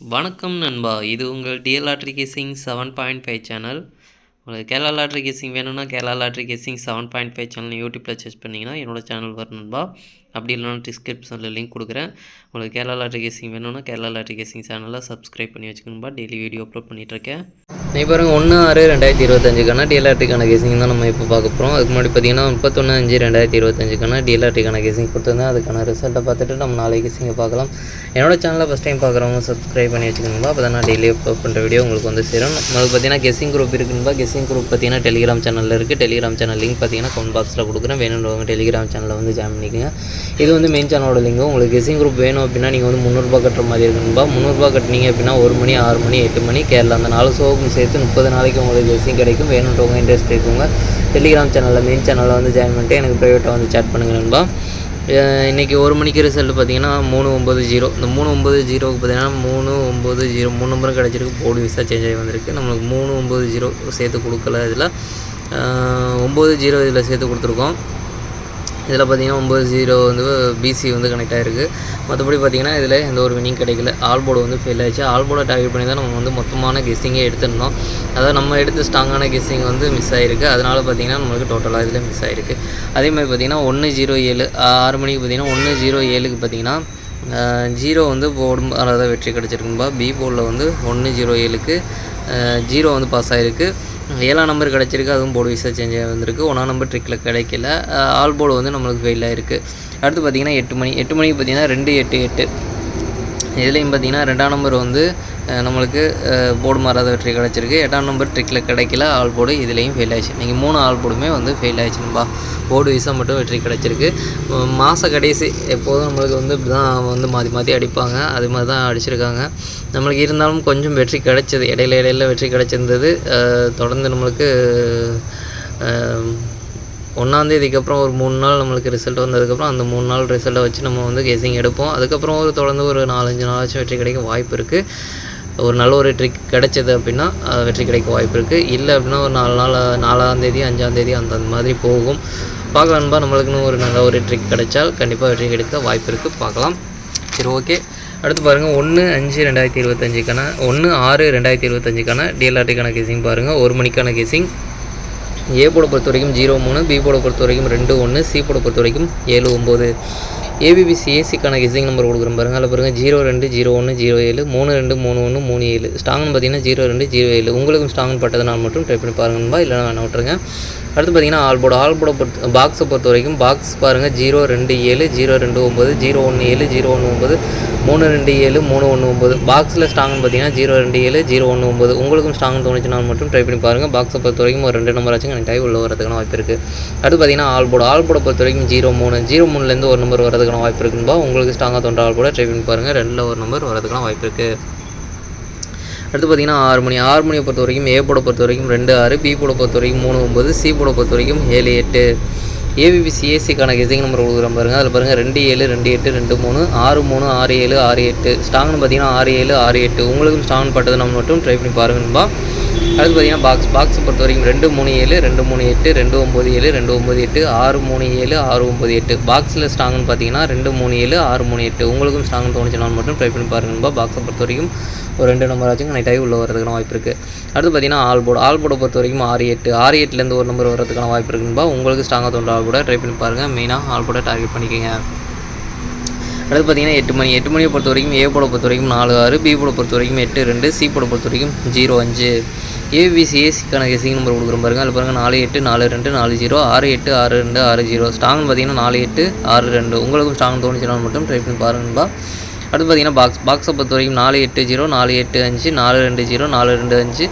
வணக்கம் நண்பா. இது உங்கள் D L lottery guessing seven point five channel. உங்களுக்கு கேரளா லாட்ரி கேசிங் வேணும்னா Kerala lottery guessing seven point five channel யூடியூப்பில் சர்ச் பண்ணிங்கன்னா என்னோட சேனல் வரும் நண்பா. அப்படி இல்லைனா டிஸ்கிரிப்ஷனில் லிங்க் கொடுக்குறேன். உங்களுக்கு கேரளா லாட்ரி கேசிங் வேணும்னா கேரளா லாட்ரி கேசிங் சேனலை சப்ஸ்கிரைப் பண்ணி வச்சுக்கணும்பா டெய்லி வீடியோ அப்லோட் பண்ணிகிட்ருக்கேன் நீ பாருங்க ஒன்று ஆறு ரெண்டாயிரத்தி இருபத்தஞ்சுக்கான டிஎல்ஆர்டிக்கான கேசிங் தான் நம்ம இப்போ பார்க்க போகிறோம் அதுக்கு முன்னாடி பார்த்தீங்கன்னா முப்பத்தொன்று அஞ்சு ரெண்டாயிரத்தி இருபத்தஞ்சுக்கான டிஎல்ஆர்டிக்கான கேசிங் கொடுத்துருந்தேன். அதுக்கான ரிசல்ட்டை பார்த்துட்டு நம்ம நாளைக்கு கேசிங்கை பார்க்கலாம். என்னோடய சேனலை ஃபஸ்ட் டைம் பார்க்குறவங்க சப்ஸ்கிரைப் பண்ணி வச்சுக்கணும்பா அப்போ தான் நான் டெய்லி அப்லோட் பண்ணுற வீடியோ உங்களுக்கு வந்து சேரும். நம்மளுக்கு பார்த்தீங்கன்னா கெஸிங் குரூப் இருக்குன்பா கெஸிங் குரூப் பார்த்தீங்கன்னா டெலிகிராம் சேனலில் இருக்குது டெலிகிராம் சேனல் லிங்க் பார்த்தீங்கன்னா கமெண்ட் பாக்ஸில் கொடுக்குறேன். வேணுன்றவங்க டெலிகிராம் சேனலில் வந்து ஜாயின் பண்ணிக்கோங்க. இது வந்து மெயின் சேனலோட லிங்க் உங்களுக்கு கெஸிங் குரூப் வேணும் அப்படின்னா நீங்கள் வந்து முந்நூறுரூபா கட்டுற மாதிரி இருக்குன்பா முந்நூறுரூபா கட்டினீங்க அப்படின்னா ஒரு மணி ஆறு மணி எட்டு மணி கேரளா. அந்த நாலு ஷோவுக்கும் சேர்த்து முப்பது நாளைக்கு உங்களுக்கு கெஸிங் கிடைக்கும். வேணுன்றவங்க இன்ட்ரெஸ்ட் இருக்கவங்க டெலிகிராம் சேனலில் மெயின் சேனலில் வந்து ஜாயின் பண்ணிட்டு எனக்கு ப்ரைவேட்டாக வந்து சேட் பண்ணுங்கள் நண்பா. ஒரு மணிக்கு ரிசல்ட் பார்த்தீங்கன்னா மூணு ஒம்பது ஜீரோ இந்த மூணு ஒம்பது ஜீரோவுக்கு பார்த்தீங்கன்னா மூணு ஒம்பது ஜீரோ மூணு நம்பரும் கிடச்சிருக்கு. போர்டு விசா சேஞ்ச் ஆகி வந்திருக்கு. நம்மளுக்கு மூணு ஒம்பது ஜீரோ சேர்த்து கொடுக்கல இதில். ஒம்பது ஜீரோ இதில் சேர்த்து கொடுத்துருக்கோம். இதில் பார்த்தீங்கன்னா ஒம்பது ஜீரோ வந்து பிசி வந்து கனெக்ட் ஆகிருக்கு மற்றபடி பார்த்தீங்கன்னா இதில் எந்த ஒரு வினிங் கிடைக்கல. ஆல் போர்டு வந்து ஃபெயில் ஆச்சு ஆல் போர்டை டார்கெட் பண்ணி தான் நம்ம வந்து மொத்தமான கெஸ்ஸிங்கே எடுத்திருந்தோம். அதாவது நம்ம எடுத்த ஸ்ட்ராங்கான கெஸ்ஸிங் வந்து மிஸ் ஆகிருக்கு அதனால் பார்த்தீங்கன்னா நம்மளுக்கு டோட்டலாக இதில் மிஸ் ஆகிருக்கு அதே மாதிரி ஒன்று ஜீரோ ஏழு ஆறு மணிக்கு பார்த்தீங்கன்னா ஒன்று ஜீரோ ஏழுக்கு பார்த்தீங்கன்னா ஜீரோ வந்து போடும் அதாவது வெற்றி கிடச்சிருக்கும்பா. பி போர்டில் வந்து ஒன்று ஜீரோ ஏழுக்கு ஜீரோ வந்து பாஸ் ஆகிருக்கு ஏழாம் நம்பர் கிடச்சிருக்கு அதுவும் போர்டு விசா சேஞ்ச் ஆகி வந்திருக்கு. ஒன்றாம் நம்பர் ட்ரிக்கில் கிடைக்கல. ஆல் போர்டு வந்து நம்மளுக்கு ஃபெயில் ஆகிருக்கு அடுத்து பார்த்திங்கன்னா எட்டு மணி எட்டு மணிக்கு பார்த்திங்கன்னா ரெண்டு எட்டு எட்டு. இதுலேயும் பார்த்திங்கன்னா ரெண்டாம் நம்பர் வந்து நம்மளுக்கு போர்டு மாறாத வெற்றி கிடச்சிருக்கு. எட்டாம் நம்பர் ட்ரிக்கில் கிடைக்கல. ஆல் போர்டு இதுலேயும் ஃபெயில் ஆயிடுச்சு. நீங்கள் மூணு ஆல் போர்டுமே வந்து ஃபெயில் ஆயிடுச்சுன்பா. போர்டு விசா மட்டும் வெற்றி கிடச்சிருக்கு. மாத கடைசி எப்போதும் நம்மளுக்கு வந்து இப்படி தான் வந்து மாற்றி மாற்றி அடிப்பாங்க. அது மாதிரி தான் அடிச்சிருக்காங்க. நம்மளுக்கு இருந்தாலும் கொஞ்சம் வெற்றி கிடைச்சது. இடையில இடையில வெற்றி கிடச்சிருந்தது. தொடர்ந்து நம்மளுக்கு ஒன்றாந்தேதிக்கு அப்புறம் ஒரு மூணு நாள் நம்மளுக்கு ரிசல்ட் வந்ததுக்கப்புறம் அந்த மூணு நாள் ரிசல்ட்டை வச்சு நம்ம வந்து கெஸிங் எடுப்போம். அதுக்கப்புறம் ஒரு தொடர்ந்து ஒரு நாலஞ்சு நாளாச்சும் வெற்றி கிடைக்க வாய்ப்பு இருக்குது ஒரு நல்ல ஒரு ட்ரிக் கிடைச்சது அப்படின்னா வெற்றி கிடைக்க வாய்ப்பு இருக்குது இல்லை அப்படின்னா ஒரு நாலு நாள் நாலாந்தேதி அஞ்சாந்தேதி அந்த அந்த மாதிரி போகும். பார்க்கலான்பா நம்மளுக்குன்னு ஒரு நல்ல ஒரு ட்ரிக் கிடைச்சால் கண்டிப்பாக வெற்றி கிடைக்க வாய்ப்பு இருக்குது பார்க்கலாம். சரி ஓகே அடுத்து பாருங்கள் ஒன்று அஞ்சு ரெண்டாயிரத்தி இருபத்தஞ்சுக்கான ஒன்று ஆறு ரெண்டாயிரத்தி இருபத்தஞ்சுக்கான டிஎல்ஆர்டிக்கான கேசிங் பாருங்கள் ஒரு மணிக்கான கேசிங் ஏ போட பொறுத்த வரைக்கும் ஜீரோ மூணு பி போட பொறுத்த வரைக்கும் ரெண்டு ஒன்று சி போட பொறுத்த வரைக்கும் ஏழு ஒம்பது. ஏபிபிசி ஏசிக்கான கெஸிங் நம்பர் கொடுக்குறேன் பாருங்கள் அதில் பாருங்கள் ஜீரோ ரெண்டு ஜீரோ ஒன்று ஜீரோ ஏழு மூணு ரெண்டு மூணு ஒன்று மூணு ஏழு. ஸ்டாங்னு பார்த்தீங்கன்னா ஜீரோ ரெண்டு ஜீரோ ஏழு. உங்களுக்கும் ஸ்டாங்னு பட்டதுனால் மட்டும் ட்ரை பண்ணி பாருங்கன்பா இல்லைனா வேணா விட்டுருங்க. அடுத்து பார்த்தீங்கன்னா ஆல்போட ஆல்போட பொறுத்த பாக்ஸை பொறுத்த வரைக்கும் பாக்ஸ் பாருங்கள் ஜீரோ ரெண்டு ஏழு ஜீரோ ரெண்டு ஒம்பது ஜீரோ ஒன்று ஏழு ஜீரோ ஒன்று ஒம்பது மூணு ரெண்டு ஏழு மூணு ஒன்று ஒம்பது பாக்ஸில் ஸ்ட்ராங்னு பார்த்தீங்கன்னா ஜீரோ ரெண்டு ஏழு ஜீரோ ஒன்று ஒம்பது உங்களுக்கும் ஸ்ட்ராங் தோணுச்சுனால் மட்டும் ட்ரை பண்ணி பாருங்கள் பாக்ஸை பொறுத்த வரைக்கும் ஒரு ரெண்டு நம்பர் ஆச்சும் கனெக்ட் ஆகி உள்ள வரதுக்கான வாய்ப்பு இருக்குது அடுத்து பார்த்தீங்கன்னா ஆல்போட போர்டு பொறுத்த வரைக்கும் ஜீரோ மூணு ஜீரோ மூணுலேருந்து ஒரு நம்பர் வரதுக்கான வாய்ப்பு இருக்குன்பா. உங்களுக்கு ஸ்ட்ராங்காக தோன்ற ஆல் ட்ரை பண்ணி பாருங்கள் ரெண்டில் ஒரு நம்பர் வரதுக்கான வாய்ப்பு இருக்குது அடுத்து பார்த்தீங்கன்னா ஆறு மணி. ஆறு மணியை பொறுத்த வரைக்கும் ஏ போட பொறுத்த வரைக்கும் ரெண்டு ஆறு பி போட பொறுத்த வரைக்கும் மூணு ஒம்பது சி போட பொறுத்த வரைக்கும் ஏழு எட்டு. ஏபிபி சிஎஸ்சிக்கான கெஸிங் நம்பர் கொடுக்குறோம் பாருங்கள் அதில் பாருங்கள் ரெண்டு ஏழு ரெண்டு எட்டு ரெண்டு மூணு ஆறு மூணு ஆறு ஏழு ஆறு எட்டு. ஸ்ட்ராங்னு பார்த்தீங்கன்னா ஆறு ஏழு ஆறு எட்டு. உங்களுக்கும் ஸ்ட்ராங் பட்டது நம்ம மட்டும் ட்ரை பண்ணி பாருங்கப்பா அடுத்து பார்த்தீங்கன்னா பாக்ஸ் பாக்ஸை பொறுத்த வரைக்கும் ரெண்டு மூணு ஏழு ரெண்டு மூணு எட்டு ரெண்டு ஒம்பது ஏழு ரெண்டு ஒம்பது எட்டு ஆறு மூணு ஏழு ஆறு ஒம்பது எட்டு. பாக்ஸில் ஸ்ட்ராங்னு பார்த்தீங்கன்னா ரெண்டு மூணு ஏழு ஆறு மூணு எட்டு. உங்களுக்கும் ஸ்ட்ராங் தோணுச்சுனால் மட்டும் ட்ரை பண்ணி பாருங்கப்பா பாக்ஸை பொறுத்த வரைக்கும் ஒரு ரெண்டு நம்பர் ஆச்சும் கனெக்ட் ஆகி உள்ளே வரதுக்கான வாய்ப்பு இருக்குது அடுத்து பார்த்தீங்கன்னா ஆல் போர்டு ஆல் போர்டை பொறுத்த வரைக்கும் ஆறு எட்டு. ஆறு எட்டுலேருந்து ஒரு நம்பர் வரதுக்கான வாய்ப்பு இருக்குன்பா உங்களுக்கு ஸ்ட்ராங்காக தோன்ற ஆல் கூட ட்ரை பண்ணி பாருங்கள் மெயினாக ஆல் போர்டை டார்கெட் பண்ணிக்கோங்க. அடுத்து பார்த்தீங்கன்னா எட்டு மணி. எட்டு மணியை பொறுத்த வரைக்கும் ஏ போட பொறுத்த வரைக்கும் நாலு ஆறு பி போட பொறுத்த வரைக்கும் எட்டு ரெண்டு சி போட பொறுத்த வரைக்கும் ஜீரோ அஞ்சு. ஏபிசி ஏசிக்கான நம்பர் கொடுக்குற பாருங்க. அதில் பாருங்கள் நாலு எட்டு நாலு ரெண்டு நாலு ஜீரோ ஆறு எட்டு ஆறு ரெண்டு ஆறு ஜீரோ. ஸ்டாங்னு பார்த்தீங்கன்னா நாலு எட்டு ஆறு ரெண்டு. உங்களுக்கும் ஸ்டாங் தோணுச்சுனால் மட்டும் ட்ரை பண்ணி பாருங்கப்பா. அடுத்து பார்த்தீங்கன்னா பாக்ஸ் பாக்ஸை பொறுத்த வரைக்கும் நாலு எட்டு ஜீரோ நாலு எட்டு அஞ்சு நாலு ரெண்டு ஜீரோ நாலு ரெண்டு அஞ்சு.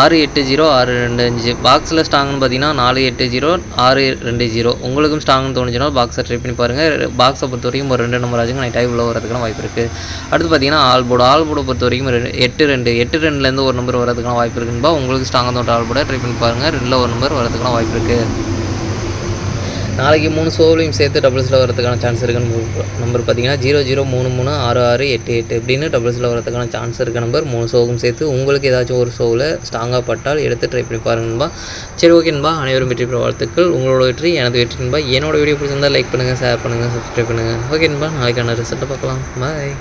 ஆறு எட்டு ஜீரோ ஆறு ரெண்டு அஞ்சு. பாக்ஸில் ஸ்ட்ராங்னு பார்த்தீங்கன்னா நாலு எட்டு ஜீரோ ஆறு ரெண்டு ஜீரோ. உங்களுக்கும் ஸ்ட்ராங்னு தோணுச்சுன்னா பாக்ஸை ட்ரை பண்ணி பாருங்கள் பாக்ஸை பொறுத்த வரைக்கும் ஒரு ரெண்டு நம்பர் ஆச்சுங்க. நைட் டைம் உள்ள வரதுக்கான வாய்ப்பு இருக்குது அடுத்து பார்த்தீங்கன்னா ஆல் போர்டு ஆல் போர்டை பொறுத்த வரைக்கும் ரெண்டு எட்டு ரெண்டு. எட்டு ரெண்டுலேருந்து ஒரு நம்பர் வரதுக்கான வாய்ப்பு இருக்குன்பா. உங்களுக்கு ஸ்ட்ராங்காக தோன்ற ஆல் போர்டை ட்ரை பண்ணி பாருங்கள் ரெண்டில் ஒரு நம்பர் வரதுக்கான வாய்ப்பு இருக்குது நாளைக்கு மூணு ஷோவிலையும் சேர்த்து டபுள்ஸில் வரதுக்கான சான்ஸ் இருக்குன்னு நம்பர் பார்த்தீங்கன்னா ஜீரோ ஜீரோ மூணு மூணு ஆறு ஆறு எட்டு எட்டு அப்படின்னு டபுள்ஸில் வரதுக்கான சான்ஸ் இருக்க நம்பர் மூணு ஷோவும் சேர்த்து உங்களுக்கு ஏதாச்சும் ஒரு ஷோவில் ஸ்ட்ராங்காக பட்டால் எடுத்து ட்ரை பண்ணி பாருங்கன்பா சரி ஓகேன்பா அனைவரும் வெற்றி பெற வாழ்த்துக்கள். உங்களோட வெற்றி எனது வெற்றின்பா என்னோட வீடியோ பிடிச்சிருந்தால் லைக் பண்ணுங்கள் ஷேர் பண்ணுங்கள் சப்ஸ்கிரைப் பண்ணுங்கள் ஓகேன்பா நாளைக்கான ரிசல்ட்டை பார்க்கலாம். பாய்